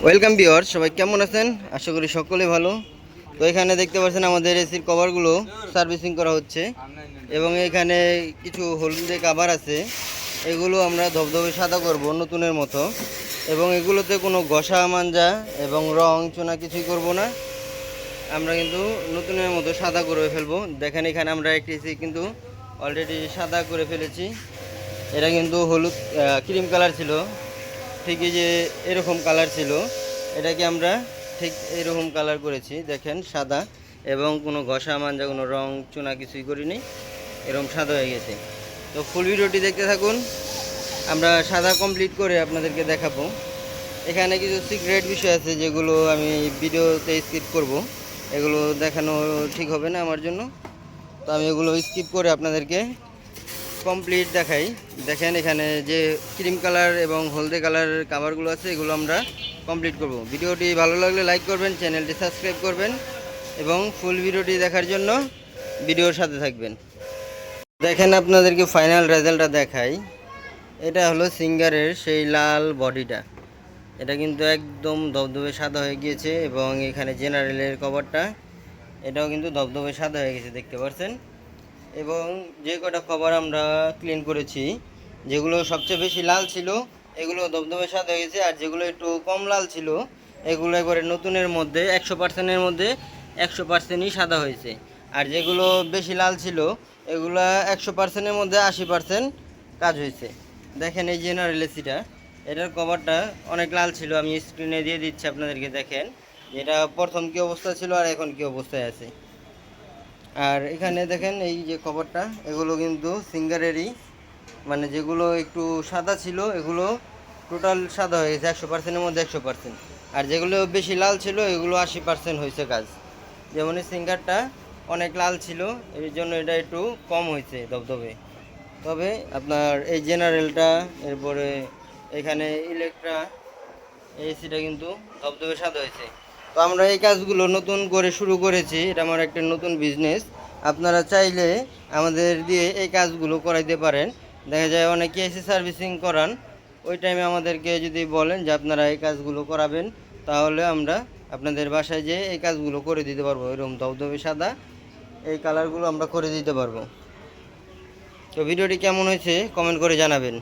Welcome বিওর সবাই কেমন আছেন? আশা করি সকলে ভালো। তো এখানে দেখতে পাচ্ছেন আমাদের এসির কভারগুলো সার্ভিসিং করা হচ্ছে এবং এখানে কিছু হলুদে কাভার আছে। এগুলো আমরা ধবধবে সাদা করব নতুনের মতো। এবং এগুলোতে কোনো ঘষা, মাঞ্জা এবং রং, চোনা কিছুই করব না। আমরা কিন্তু নতুনের মতো সাদা করে ফেলব। দেখেন এখানে আমরা একটি এসি কিন্তু অলরেডি সাদা করে ফেলেছি। এটা কিন্তু হলুদ ক্রিম কালার ছিল। ঠিকই যে এরকম কালার ছিল, এটাকে আমরা ঠিক এরকম কালার করেছি, দেখেন সাদা, এবং কোনো ঘষা, মাঞ্জা, কোনো রং, চুনা কিছুই করিনি, এরকম সাদা হয়ে গেছে। তো ফুল ভিডিওটি দেখতে থাকুন, আমরা সাদা কমপ্লিট করে আপনাদেরকে দেখাবো। এখানে কিছু সিক্রেট বিষয় আছে যেগুলো আমি ভিডিওতে স্কিপ করব। এগুলো দেখানো ঠিক হবে না আমার জন্য। তো আমি এগুলো স্কিপ করে আপনাদেরকে কমপ্লিট দেখাই। দেখেন এখানে যে ক্রিম কালার এবং হলদে কালারের কাভারগুলো আছে, এগুলো আমরা কমপ্লিট করব। ভিডিওটি ভালো লাগলে লাইক করবেন চ্যানেলটি সাবস্ক্রাইব করবেন এবং ফুল ভিডিওটি দেখার জন্য ভিডিওর সাথে থাকবেন। দেখেন আপনাদেরকে ফাইনাল রেজাল্টটা দেখাই। এটা হলো সিঙ্গারের সেই লাল বডিটা। এটা কিন্তু একদম ধবধবে সাদা হয়ে গিয়েছে এবং এখানে জেনারেলের কভারটা এটাও কিন্তু ধবধবে সাদা হয়ে গেছে, দেখতে পাচ্ছেন এবং যে কটা কভার আমরা ক্লিন করেছি, যেগুলো সবচেয়ে বেশি লাল ছিল, এগুলো ধবধবে সাদা হয়ে গেছে, আর যেগুলো একটু কম লাল ছিল, এগুলো একবারে নতুনের মধ্যে, একশো পার্সেন্টের মধ্যে একশো পার্সেন্টই সাদা হয়েছে। আর যেগুলো বেশি লাল ছিল, এগুলো একশো পার্সেন্টের মধ্যে আশি পার্সেন্ট কাজ হয়েছে। দেখেন এই জেনারেল এসিটা এটার কভারটা অনেক লাল ছিল, আমি স্ক্রিনে দিয়ে দিচ্ছি আপনাদেরকে, দেখেন। এটা প্রথম কী অবস্থা ছিল আর এখন কী অবস্থায় আছে। আর এখানে দেখেন এই যে কভারটা, এগুলো কিন্তু সিঙ্গারেরই। মানে যেগুলো একটু সাদা ছিল, এগুলো টোটাল সাদা হয়ে গেছে, একশো পার্সেন্টের মধ্যে একশো পার্সেন্ট আর যেগুলো বেশি লাল ছিল, এগুলো আশি পার্সেন্ট হয়েছে কাজ। যেমন এই সিঙ্গারটা অনেক লাল ছিল এই জন্য এটা একটু কম হয়েছে ধবধবে। তবে আপনার এই জেনারেলটা, এরপরে এখানে ইলেকট্রা এসিটা কিন্তু ধবধবে সাদা হয়েছে। তো আমরা এই কাজগুলো নতুন করে শুরু করেছি। এটা আমার একটা নতুন বিজনেস আপনারা চাইলে আমাদের দিয়ে এই কাজগুলো করাইতে পারেন। দেখা যায় অনেকে এসে সার্ভিসিং করান। ওই টাইমে আমাদেরকে যদি বলেন যে আপনারা এই কাজগুলো করাবেন, তাহলে আমরা আপনাদের বাসায় যেয়ে এই কাজগুলো করে দিতে পারব। এরকম ধবধবে সাদা। এই কালারগুলো আমরা করে দিতে পারব। তো ভিডিওটি কেমন হয়েছে কমেন্ট করে জানাবেন।